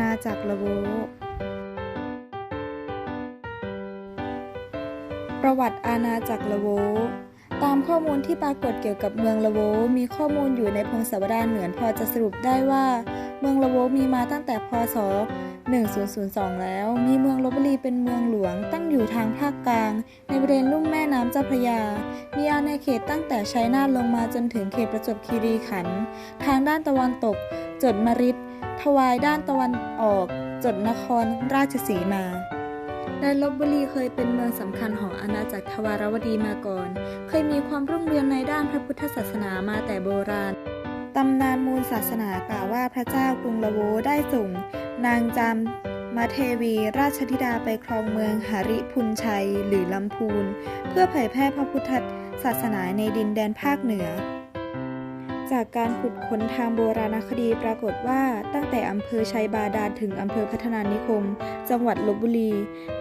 ณาจักรละโว ประวัติอาณาจักรละโว ตามข้อมูลที่ปรากฏเกี่ยวกับเมืองละโว มีข้อมูลอยู่ในพงศาวดารเหมือนพอจะสรุปได้ว่า เมืองละโวมีมาตั้งแต่พศ 1002 แล้ว มีเมืองลบบุรีเป็นเมืองหลวงตั้งอยู่ทางภาคกลาง ในบริเวณลุ่มแม่น้ำเจ้าพระยา มีอาณาเขตตั้งแต่ชัยนาทลงมาจนถึงเขตประจวบคีรีขันธ์ทางด้านตะวันตก จดมริดทวายด้านตะวันออก จดนครราชสีมาและลบบุรีเคยเป็นเมืองสำคัญของอาณาจักรทวารวดีมาก่อน เคยมีความรุ่งเรืองในด้านพระพุทธศาสนามาแต่โบราณ ตำนานมูลศาสนากล่าวว่าพระเจ้ากรุงละโวได้ส่ง นางจามมาเทวีราชธิดาไปครองเมืองหาริพุนชัยหรือลำพูน เพื่อเผยแพร่พระพุทธศาสนาในดินแดนภาคเหนือ จากการขุดค้นทางโบราณคดีปรากฏว่าตั้งแต่อำเภอชัยบาดาลถึงอำเภอพัฒนานิคม จังหวัดลบบุรี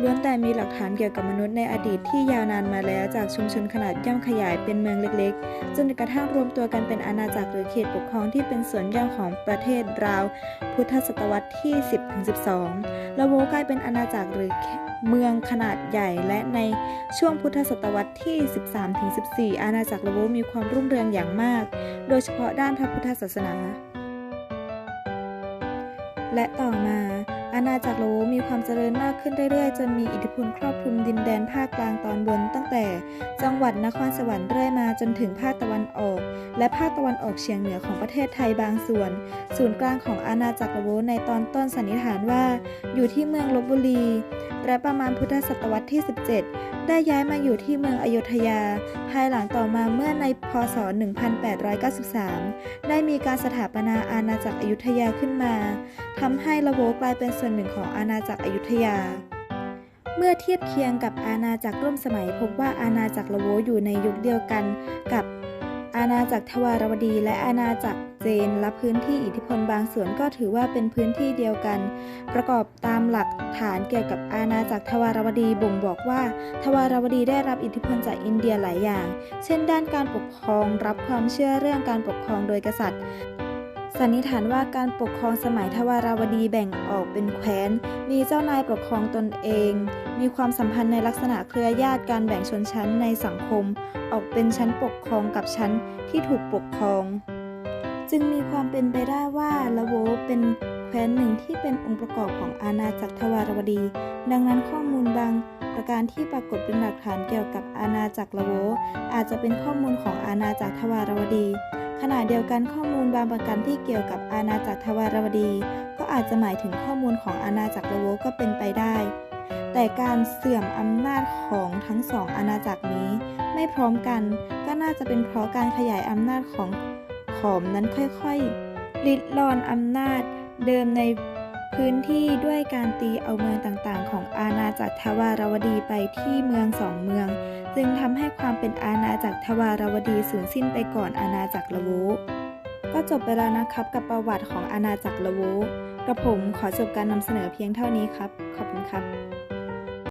ล้วนแต่มีหลักฐานเกี่ยวกับมนุษย์ในอดีตที่ยาวนานมาแล้วจากชุมชนขนาดย่อมขยายเป็นเมืองเล็กๆ จนกระทั่งรวมตัวกันเป็นอาณาจักรหรือเขตปกครองที่เป็นส่วนย่อของประเทศราว พุทธศตวรรษที่ 10-12 ละโวกลายเป็นอาณาจักรหรือ เมืองขนาดใหญ่และในช่วงพุทธศตวรรษที่ 13-14 อาณาจักรละโวมีความรุ่งเรืองอย่างมาก โดยเฉพาะด้านพระพุทธศาสนา และต่อมาอาณาจักรละโวมีความเจริญมากขึ้นเรื่อยๆ จนมีอิทธิพลครอบคลุมดินแดนภาคกลางตอนบน ตั้งแต่จังหวัดนครสวรรค์เรื่อยมาจนถึงภาคตะวันออก และภาคตะวันออกเฉียงเหนือของประเทศไทยบางส่วน ศูนย์กลางของอาณาจักรละโวในตอนต้นสันนิษฐานว่า อยู่ที่เมืองลบบุรี และประมาณพุทธศตวรรษที่ 17 ได้ย้ายมาอยู่ที่เมืองอยุธยา ภายหลังต่อมาเมื่อในพศ 1893 ได้มีการสถาปนาอาณาจักรอยุธยาขึ้นมาทำให้ละโวกลายเป็นส่วนหนึ่งของอาณาจักรอยุธยาเมื่อเทียบเคียงกับอาณาจักรร่วมสมัยพบว่าอาณาจักรละโวอยู่ในยุคเดียวกันกับ อาณาจักรทวารวดีและอาณาจักรเจนและพื้นที่อิทธิพลบางส่วนก็ถือว่าเป็นพื้นที่เดียวกัน ประกอบตามหลักฐานเกี่ยวกับอาณาจักรทวารวดีบ่งบอกว่า ทวารวดีได้รับอิทธิพลจากอินเดียหลายอย่าง เช่น ด้านการปกครองรับความเชื่อเรื่องการปกครองโดยกษัตริย์ สันนิษฐานว่าการปกครองสมัยทวารวดีแบ่งออกเป็นแคว้น มีเจ้านายปกครองตนเอง มีความสัมพันธ์ในลักษณะเครือญาติการแบ่งชนชั้นในสังคม ออกเป็นชั้นปกครองกับชั้นที่ถูกปกครอง จึงมีความเป็นไปได้ว่าละโวเป็นแคว้นหนึ่งที่เป็นองค์ประกอบของอาณาจักรทวารวดี ดังนั้นข้อมูลบางประการที่ปรากฏเป็นหลักฐานเกี่ยวกับอาณาจักรละโวอาจจะเป็นข้อมูลของอาณาจักรทวารวดี ขณะเดียวกันข้อมูลบางประการที่เกี่ยวกับอาณาจักรทวารวดี ก็อาจจะหมายถึงข้อมูลของอาณาจักรละโวก็เป็นไปได้ แต่การเสื่อมอำนาจของทั้งสองอาณาจักรนี้ ไม่พร้อมกันก็น่าจะเป็นเพราะการขยายอำนาจของขอมนั้นค่อยๆลิดรอนอำนาจเดิมใน พื้นที่ด้วยการตีเอาเมืองต่างๆ ของอาณาจักรทวารวดีไปที่เมืองสองเมือง จึงทำให้ความเป็นอาณาจักรทวารวดีสูญสิ้นไปก่อนอาณาจักรละวุก็จบไปแล้วนะครับกับประวัติของอาณาจักรละวุกระผมขอจบการนำเสนอเพียงเท่านี้ครับ ขอบคุณครับ